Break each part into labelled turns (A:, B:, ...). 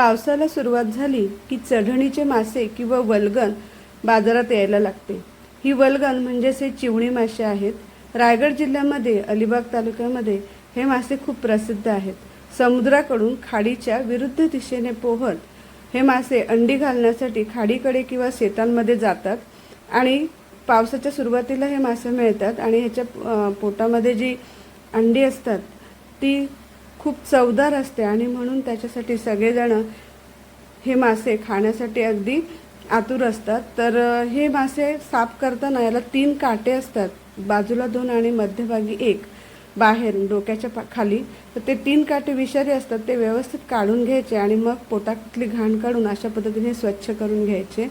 A: पावसाला सुरुवात झाली की चढणीचे मासे किंवा वलगन बाजारात यायला लागते. ही वलगन म्हणजेच हे चिवणी मासे आहेत. रायगड जिल्ह्यामध्ये अलिबाग तालुक्यामध्ये हे मासे खूप प्रसिद्ध आहेत. समुद्राकडून खाडीच्या विरुद्ध दिशेने पोहत हे मासे अंडी घालण्यासाठी खाडीकडे किंवा शेतांमध्ये जातात आणि पावसाच्या सुरुवातीला हे मासे मिळतात आणि ह्याच्या पोटामध्ये जी अंडी असतात ती खूप चवदार असते आणि म्हणून त्याच्यासाठी सगळेजण हे मासे खाण्यासाठी अगदी आतुर असतात. तर हे मासे साफ करताना याला तीन काटे असतात. बाजूला दोन आणि मध्यभागी एक. बाहेर डोक्याच्या पा- खाली. तर ते तीन काटे विषारी असतात ते व्यवस्थित काढून घ्यायचे आणि मग पोटातली घाण काढून अशा पद्धतीने स्वच्छ करून घ्यायचे.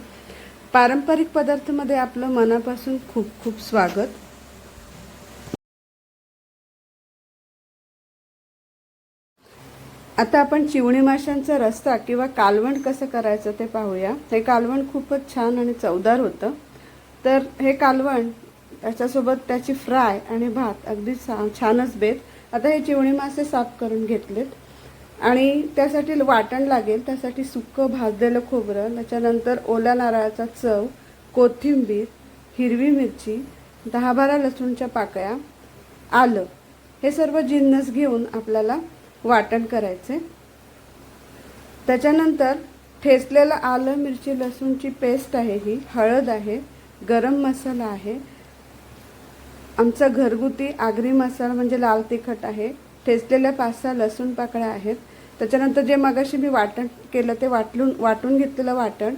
A: पारंपरिक पदार्थामध्ये आपलं मनापासून खूप खूप स्वागत. आता आपण चिवणी माशांचा रस्ता किंवा कालवण कसं करायचं ते पाहूया. हे कालवण खूपच छान आणि चवदार होतं. तर हे कालवण त्याच्यासोबत त्याची फ्राय आणि भात अगदी छानच बेत. आता हे चिवणी मासे साफ करून घेतलेत. आणि त्यासाठी वाटण लागेल त्यासाठी सुक्कं भाजलेलं खोबरं त्याच्यानंतर ओल्या नारळाचा चव कोथिंबीर हिरवी मिरची दहा बारा लसूणच्या पाकळ्या आलं. हे सर्व जिन्नस घेऊन आपल्याला वाटण करायचे. त्याच्यानंतर ठेचलेलं आलं मिरची लसूणची पेस्ट आहे ही हळद आहे गरम मसाला आहे. आमचा घरगुती आगरी मसाला म्हणजे लाल तिखट आहे. ठेचलेल्या पाच सहा लसूण पाकळ्या आहेत. त्याच्यानंतर जे मगाशी मी वाटण केलं ते वाटलून वाटून घेतलेलं वाटण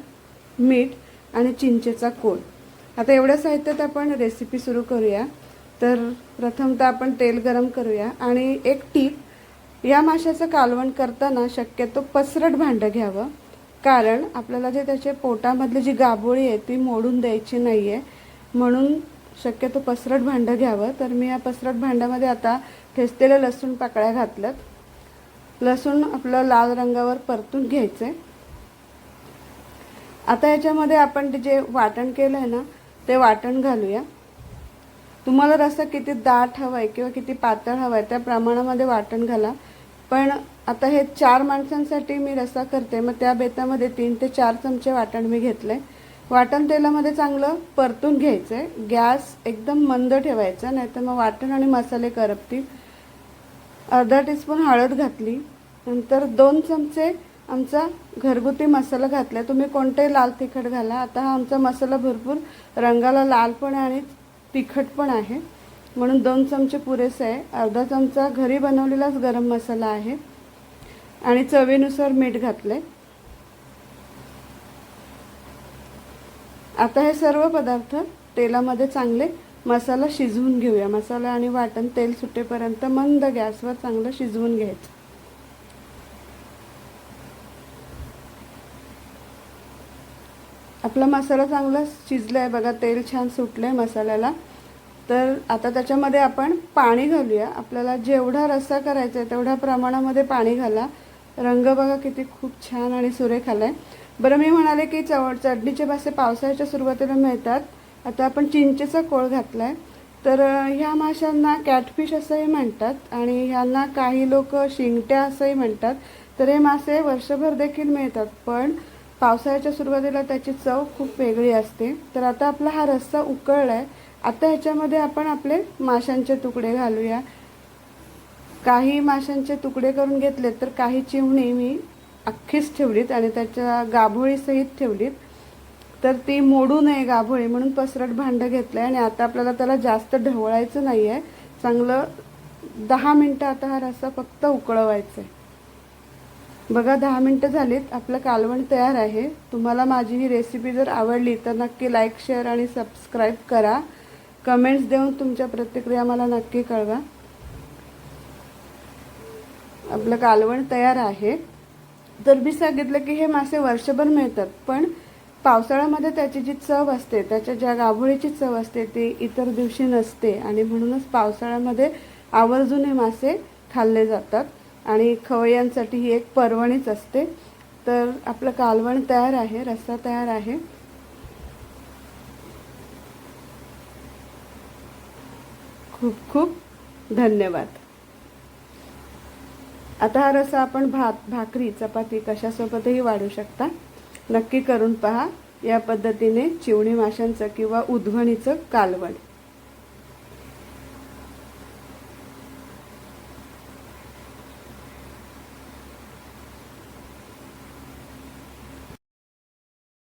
A: मीठ आणि चिंचेचा कोळ आता एवढ्या साहित्यात आपण रेसिपी सुरू करूया. तर प्रथमतः आपण तेल गरम करूया. आणि एक टीप या माशाचं कालवण करताना शक्यतो पसरट भांडं घ्यावं. कारण आपल्याला जे त्याचे पोटामधली जी गाभोळी आहे ती मोडून द्यायची नाही आहे म्हणून शक्यतो पसरट भांडं घ्यावं. तर मी या पसरट भांड्यामध्ये आता ठेचलेल्या लसूण पाकळ्या घातल्यात. लसूण आपलं लाल रंगावर परतून घ्यायचं आहे आता याच्यामध्ये आपण ते जे वाटण केलं आहे ना ते वाटण घालूया. तुम्हाला रस्सा किती दाट हवा आहे किंवा किती पातळ हवा आहे त्या प्रमाणामध्ये वाटण घाला. पण आता हे चार माणसांसाठी मी रस्सा करते. मग त्या बेतामध्ये तीन ते चार चमचे वाटण मी घेतले वाटण तेलामध्ये चांगलं परतून घ्यायचं आहे गॅस एकदम मंद ठेवायचा नाही तर मग वाटण आणि मसाले करपतील. अर्धा टीस्पून हळद घातली. नंतर दोन चमचे आमचा घरगुती मसाला घातला तुम्ही कोणताही लाल तिखट घाला. आता हा आमचा मसाला भरपूर रंगाला लाल पण आहे आणि तिखट पण आहे. म्हणून दोन चमचे पुरेसे आहे. अर्धा चमचा घरी बनवलेलाच गरम मसाला आहे. आणि चवीनुसार मीठ घातले आता हे सर्व पदार्थ तेलामध्ये चांगले मसाला शिजवून घेऊया. मसाला आणि वाटण तेल सुटेपर्यंत मंद गॅसवर चांगलं शिजवून घ्यायचं. आपला मसाला चांगला शिजला आहे बघा. तेल छान सुटलं आहे मसाल्याला. तर आता त्याच्यामध्ये आपण पाणी घालूया. आपल्याला जेवढा रस्सा करायचा आहे तेवढ्या प्रमाणामध्ये पाणी घाला. रंग बघा किती खूप छान आणि सुरेख आला आहे बरं मी म्हणाले की चव चटणीचे मासे पावसाळ्याच्या सुरुवातीला मिळतात. आता आपण चिंचेचा कोळ घातला आहे तर ह्या माशांना कॅटफिश असंही म्हणतात आणि ह्यांना काही लोक शिंगट्या असंही म्हणतात. तर हे मासे वर्षभर देखील मिळतात. पण पावसाळ्याच्या सुरुवातीला त्याची चव खूप वेगळी असते. तर आता आपला हा रस्सा उकळला आहे आता ह्याच्यामध्ये आपण आपले माशांचे तुकडे घालूया. काही माशांचे तुकडे करून घेतलेत तर काही चिमणी मी अख्खीच ठेवलीत आणि त्याच्या गाभोळीसहित ठेवलीत. तर ती मोडू नये गाभोळी म्हणून पसरट भांडं घेतलं आहे आणि आता आपल्याला त्याला जास्त ढवळायचं नाही आहे चांगलं दहा मिनटं आता हा रस्सा फक्त उकळवायचा आहे बघा दहा मिनटं झालीत. आपलं कालवण तयार आहे. तुम्हाला माझी ही रेसिपी जर आवडली तर नक्की लाईक शेअर आणि सबस्क्राईब करा. कमेंट्स देऊन तुमच्या प्रतिक्रिया मला नक्की कळवा. आपलं कालवण तयार आहे. तर मी सांगितलं की हे मासे वर्षभर मिळतात पण पावसाळ्यामध्ये त्याची जी चव असते त्याच्या ज्या गाभोळीची चव असते ती इतर दिवशी नसते. आणि म्हणूनच पावसाळ्यामध्ये आवर्जून हे मासे खाल्ले जातात. आणि खवय्यांसाठी ही एक पर्वणीच असते. तर आपलं कालवण तयार आहे रस्सा तयार आहे. खूप खूप धन्यवाद. आता हा रस्सा आपण भात भाकरी चपाती कशासोबतही वाढू शकता. नक्की करून पहा या पद्धतीने चिवणी माशांचं किंवा उधवणीचं कालवण.